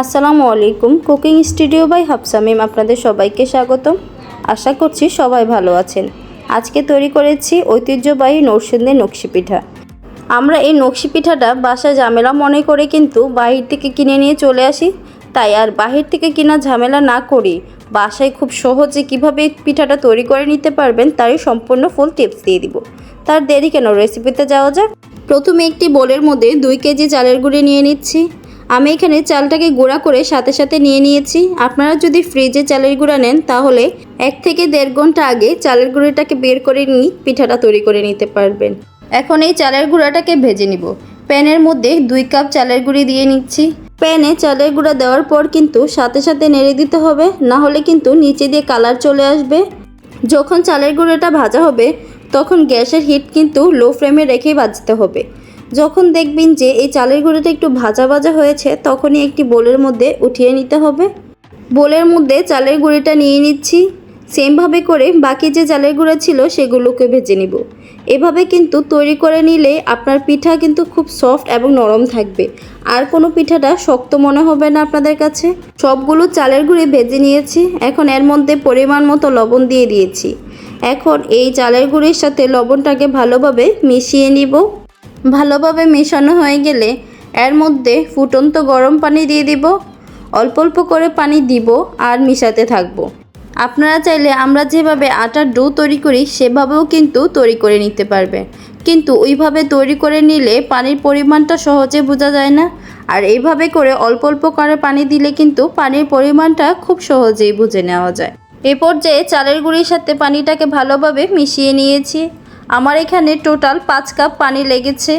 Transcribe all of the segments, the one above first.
আসসালামু আলাইকুম, cooking studio by হাফসামিম আপনাদের সবাইকে স্বাগতম। আশা করছি সবাই ভালো আছেন। আজকে তৈরি করেছি ঐতিহ্যবাহী নরসিংদের নকশি পিঠা। আমরা এই নকশি পিঠাটা বাসায় ঝামেলা মনে করে কিন্তু বাহির থেকে কিনে নিয়ে চলে আসি। তাই আর বাহির থেকে কিনা ঝামেলা না করি, বাসায় খুব সহজে কীভাবে পিঠাটা তৈরি করে নিতে পারবেন তারই সম্পূর্ণ ফুল টিপস দিয়ে দিব। তার দেরি কেন? রেসিপিতে যাওয়া যাক। প্রথমে একটি বোলের মধ্যে দুই কেজি চালের গুঁড়ি নিয়ে নিচ্ছি। আমি এখানে চালটাকে গুঁড়া করে সাথে সাথে নিয়ে নিয়েছি। আপনারা যদি ফ্রিজে চালের গুঁড়া নেন, তাহলে এক থেকে দেড় ঘণ্টা আগে চালের গুঁড়িটাকে বের করে নিয়ে পিঠাটা তৈরি করে নিতে পারবেন। এখন এই চালের গুঁড়াটাকে ভেজে নিব। প্যানের মধ্যে দুই কাপ চালের গুঁড়ি দিয়ে নিচ্ছি। প্যানে চালের গুঁড়া দেওয়ার পর কিন্তু সাথে সাথে নেড়ে দিতে হবে, না হলে কিন্তু নিচে দিয়ে কালার চলে আসবে। যখন চালের গুঁড়োটা ভাজা হবে, তখন গ্যাসের হিট কিন্তু লো ফ্লেমে রেখেই ভাজতে হবে। যখন দেখবেন যে এই চালের গুঁড়োটা একটু ভাজা ভাজা হয়েছে, তখনই একটি বোলের মধ্যে উঠিয়ে নিতে হবে। বোলের মধ্যে চালের গুঁড়িটা নিয়ে নিচ্ছি। সেমভাবে করে বাকি যে চালের গুঁড়া ছিল সেগুলোকে ভেজে নিব। এভাবে কিন্তু তৈরি করে নিলে আপনার পিঠা কিন্তু খুব সফট এবং নরম থাকবে। আর কোনো পিঠাটা শক্ত মনে হবে না আপনাদের কাছে। সবগুলো চালের গুঁড়ি ভেজে নিয়েছি। এখন এর মধ্যে পরিমাণ মতো লবণ দিয়ে দিয়েছি। এখন এই চালের গুঁড়ির সাথে লবণটাকে ভালোভাবে মিশিয়ে নিব। ভালোভাবে মেশানো হয়ে গেলে এর মধ্যে ফুটন্ত গরম পানি দিয়ে দিব, অল্প অল্প করে পানি দিব আর মিশাতে থাকব। আপনারা চাইলে আমরা যেভাবে আটার ডো তৈরি করি, সেভাবেও কিন্তু তৈরি করে নিতে পারবে। কিন্তু ওইভাবে তৈরি করে নিলে পানির পরিমাণটা সহজে বোঝা যায় না। আর এইভাবে করে অল্প অল্প করে পানি দিলে কিন্তু পানির পরিমাণটা খুব সহজেই বুঝে নেওয়া যায়। এ পর্যায়ে চালের গুঁড়ির সাথে পানিটাকে ভালোভাবে মিশিয়ে নিয়েছি। আমার এখানে টোটাল পাঁচ কাপ পানি লেগেছে।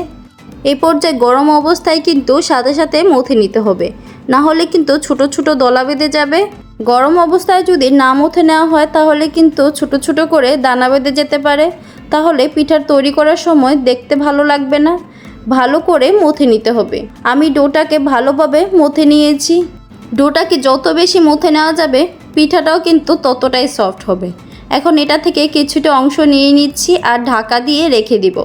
এই পর্যায়ে গরম অবস্থায় কিন্তু সাথে সাথে মথে নিতে হবে। না হলে কিন্তু ছোট ছোট দলা বেঁধে যাবে। গরম অবস্থায় যদি না মথে নেওয়া হয়, তাহলে কিন্তু ছোট ছোট করে দানা বেঁধে যেতে পারে। তাহলে পিঠার তৈরি করার সময় দেখতে ভালো লাগবে না। ভালো করে মথে নিতে হবে। আমি ডোটাকে ভালোভাবে মথে নিয়েছি। ডোটাকে যত বেশি মথে নেওয়া যাবে, পিঠাটাও কিন্তু ততটাই সফট হবে। এখন এটা থেকে কিছুটা অংশ নিয়ে নিচ্ছি আর ঢাকা দিয়ে রেখে দিব।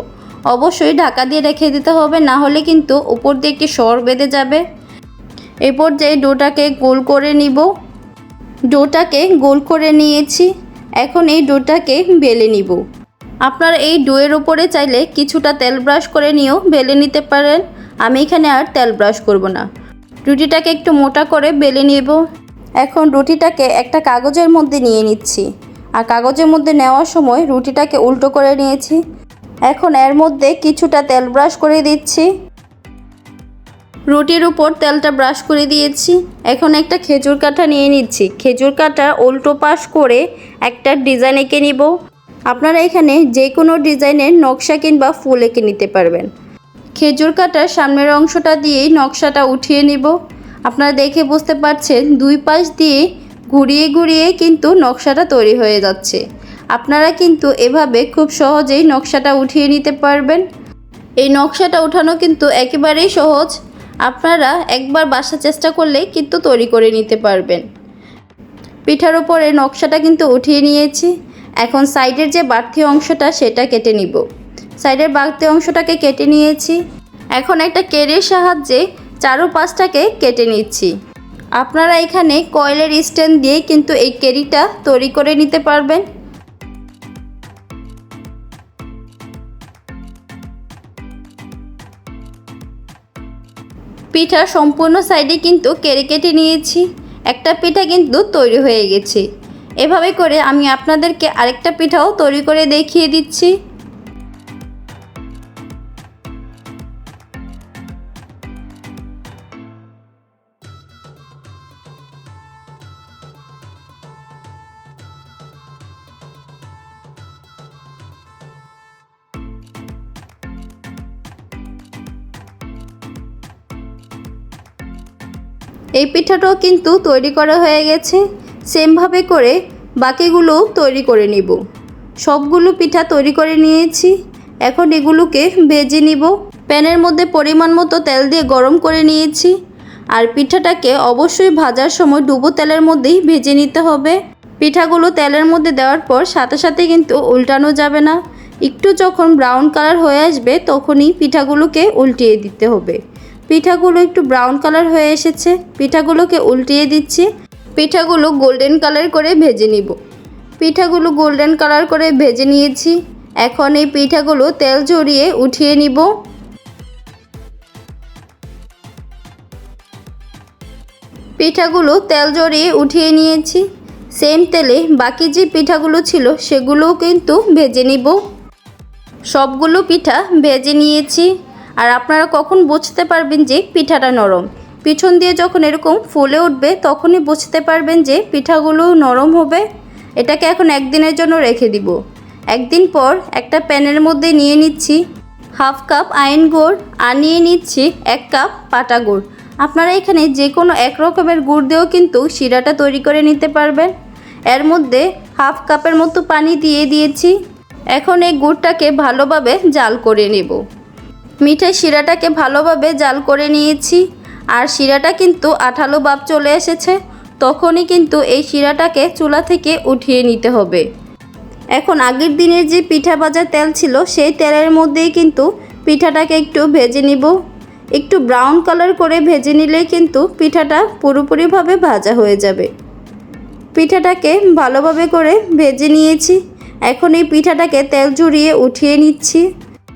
অবশ্যই ঢাকা দিয়ে রেখে দিতে হবে, না হলে কিন্তু উপর দিয়ে একটি সর বেঁধে যাবে। এই পর্যায়ে ডোটাকে গোল করে নিব। ডোটাকে গোল করে নিয়েছি। এখন এই ডোটাকে বেলে নিব। আপনারা এই ডোয়ের ওপরে চাইলে কিছুটা তেল ব্রাশ করে নিয়েও বেলে নিতে পারেন। আমি এখানে আর তেল ব্রাশ করব না। রুটিটাকে একটু মোটা করে বেলে নেব। এখন রুটিটাকে একটা কাগজের মধ্যে নিয়ে নিচ্ছি। আর কাগজের মধ্যে নেওয়ার সময় রুটিটাকে উল্টো করে নিয়েছি। এখন এর মধ্যে কিছুটা তেল ব্রাশ করে দিচ্ছি। রুটির উপর তেলটা ব্রাশ করে দিয়েছি। এখন একটা খেজুর কাঠা নিয়ে নিচ্ছি। খেজুর কাঠা উল্টো পাশ করে একটা ডিজাইন এঁকে নিব। আপনারা এখানে যে কোনো ডিজাইনের নকশা কিংবা ফুল এঁকে নিতে পারবেন। খেজুর কাটার সামনের অংশটা দিয়েই নকশাটা উঠিয়ে নিব। আপনারা দেখে বুঝতে পারছেন, দুই পাশ দিয়ে ঘুরিয়ে ঘুরিয়ে কিন্তু নকশাটা তৈরি হয়ে যাচ্ছে। আপনারা কিন্তু এভাবে খুব সহজেই নকশাটা উঠিয়ে নিতে পারবেন। এই নকশাটা উঠানো কিন্তু একেবারেই সহজ। আপনারা একবার বাসা চেষ্টা করলেই কিন্তু তৈরি করে নিতে পারবেন। পিঠার ওপরে নকশাটা কিন্তু উঠিয়ে নিয়েছি। এখন সাইডের যে বাড়তি অংশটা সেটা কেটে নিব। সাইডের বাড়তি অংশটাকে কেটে নিয়েছি। এখন একটা কেরের সাহায্যে চারো পাঁচটাকে কেটে নিচ্ছি। আপনারা এখানে কয়েলের স্ট্যান্ড দিয়ে কিন্তু এই কেরিটা তৈরি করে নিতে পারবেন। পিঠা সম্পূর্ণ সাইডে কিন্তু কেড়ে কেটে নিয়েছি। একটা পিঠা কিন্তু তৈরি হয়ে গেছে। এভাবে করে আমি আপনাদেরকে আরেকটা পিঠাও তৈরি করে দেখিয়ে দিচ্ছি। এই পিঠাটাও কিন্তু তৈরি করা হয়ে গেছে। সেমভাবে করে বাকিগুলো তৈরি করে নিব। সবগুলো পিঠা তৈরি করে নিয়েছি। এখন এগুলোকে ভেজে নিব। প্যানের মধ্যে পরিমাণ মতো তেল দিয়ে গরম করে নিয়েছি। আর পিঠাটাকে অবশ্যই ভাজার সময় ডুবো তেলের মধ্যেই ভেজে নিতে হবে। পিঠাগুলো তেলের মধ্যে দেওয়ার পর সাথে সাথে কিন্তু উল্টানো যাবে না। একটু যখন ব্রাউন কালার হয়ে আসবে তখনই পিঠাগুলোকে উল্টিয়ে দিতে হবে। পিঠাগুলো একটু ব্রাউন কালার হয়ে এসেছে। পিঠাগুলোকে উল্টিয়ে দিচ্ছি। পিঠাগুলো গোল্ডেন কালার করে ভেজে নিব। পিঠাগুলো গোল্ডেন কালার করে ভেজে নিয়েছি। এখন এই পিঠাগুলো তেল ঝরিয়ে উঠিয়ে নিব। পিঠাগুলো তেল জড়িয়ে উঠিয়ে নিয়েছি। সেম তেলে বাকি যে পিঠাগুলো ছিল সেগুলোও কিন্তু ভেজে নিব। সবগুলো পিঠা ভেজে নিয়েছি। আর আপনারা কখন বুঝতে পারবেন যে পিঠাটা নরম। পিছন দিয়ে যখন এরকম ফুলে উঠবে, তখনই বুঝতে পারবেন যে পিঠাগুলো নরম হবে। এটাকে এখন একদিনের জন্য রেখে দিব। একদিন পর একটা প্যানের মধ্যে নিয়ে নিচ্ছি হাফ কাপ আইন গুড় আর নিয়ে নিচ্ছি এক কাপ পাটা গুড়। আপনারা এখানে যে কোনো এক রকমের গুড় দিয়েও কিন্তু শিরাটা তৈরি করে নিতে পারবেন। এর মধ্যে হাফ কাপের মতো পানি দিয়ে দিয়েছি। এখন এই গুড়টাকে ভালোভাবে জাল করে নেব। মিঠাই শিরাটাকে ভালোভাবে জাল করে নিয়েছি। আর শিরাটা কিন্তু আঠালো ভাব চলে এসেছে। তখনই কিন্তু এই শিরাটাকে চুলা থেকে উঠিয়ে নিতে হবে। এখন আগের দিনের যে পিঠা ভাজার তেল ছিল, সেই তেলের মধ্যেই কিন্তু পিঠাটাকে একটু ভেজে নিব। একটু ব্রাউন কালার করে ভেজে নিলেই কিন্তু পিঠাটা পুরোপুরিভাবে ভাজা হয়ে যাবে। পিঠাটাকে ভালোভাবে করে ভেজে নিয়েছি। এখন এই পিঠাটাকে তেল জুড়িয়ে উঠিয়ে নিচ্ছি।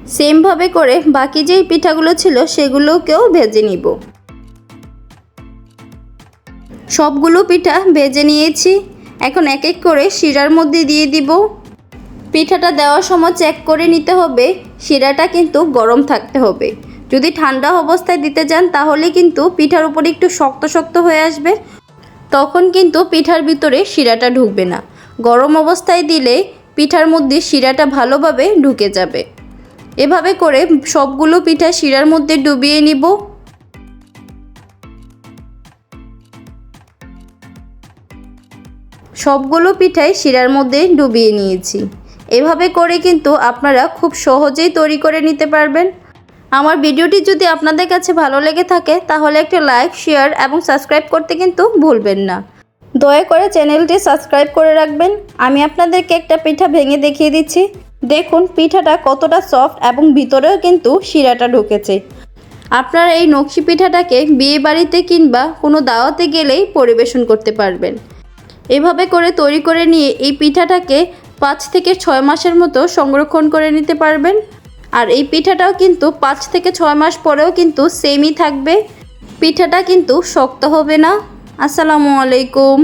সেমভাবে করে বাকি যেই পিঠাগুলো ছিল সেগুলোকেও ভেজে নিব। সবগুলো পিঠা ভেজে নিয়েছি। এখন এক এক করে শিরার মধ্যে দিয়ে দিব। পিঠাটা দেওয়ার সময় চেক করে নিতে হবে, শিরাটা কিন্তু গরম থাকতে হবে। যদি ঠান্ডা অবস্থায় দিতে যান তাহলে কিন্তু পিঠার উপরে একটু শক্ত শক্ত হয়ে আসবে। তখন কিন্তু পিঠার ভিতরে শিরাটা ঢুকবে না। গরম অবস্থায় দিলে পিঠার মধ্যে শিরাটা ভালোভাবে ঢুকে যাবে। এভাবে করে সবগুলো পিঠা শিরার মধ্যে ডুবিয়ে নিব। সবগুলো পিঠাই শিরার মধ্যে ডুবিয়ে নিয়েছি। এভাবে করে কিন্তু আপনারা খুব সহজেই তৈরি করে নিতে পারবেন। আমার ভিডিওটি যদি আপনাদের কাছে ভালো লেগে থাকে, তাহলে একটা লাইক, শেয়ার এবং সাবস্ক্রাইব করতে কিন্তু ভুলবেন না। দয়া করে চ্যানেলটি সাবস্ক্রাইব করে রাখবেন। আমি আপনাদেরকে একটা পিঠা ভেঙে দেখিয়ে দিচ্ছি। দেখুন, পিঠাটা কতটা সফট এবং ভিতরেও কিন্তু শিরাটা ঢুকেছে। আপনারা এই নকশি পিঠাটাকে বিয়ে বাড়িতে কিংবা কোনো দাওয়াতে গেলেই পরিবেশন করতে পারবেন। এভাবে করে তৈরি করে নিয়ে এই পিঠাটাকে পাঁচ থেকে ছয় মাসের মতো সংরক্ষণ করে নিতে পারবেন। আর এই পিঠাটাও কিন্তু পাঁচ থেকে ছয় মাস পরেও কিন্তু সেমই থাকবে। পিঠাটা কিন্তু শক্ত হবে না। আসসালামু আলাইকুম।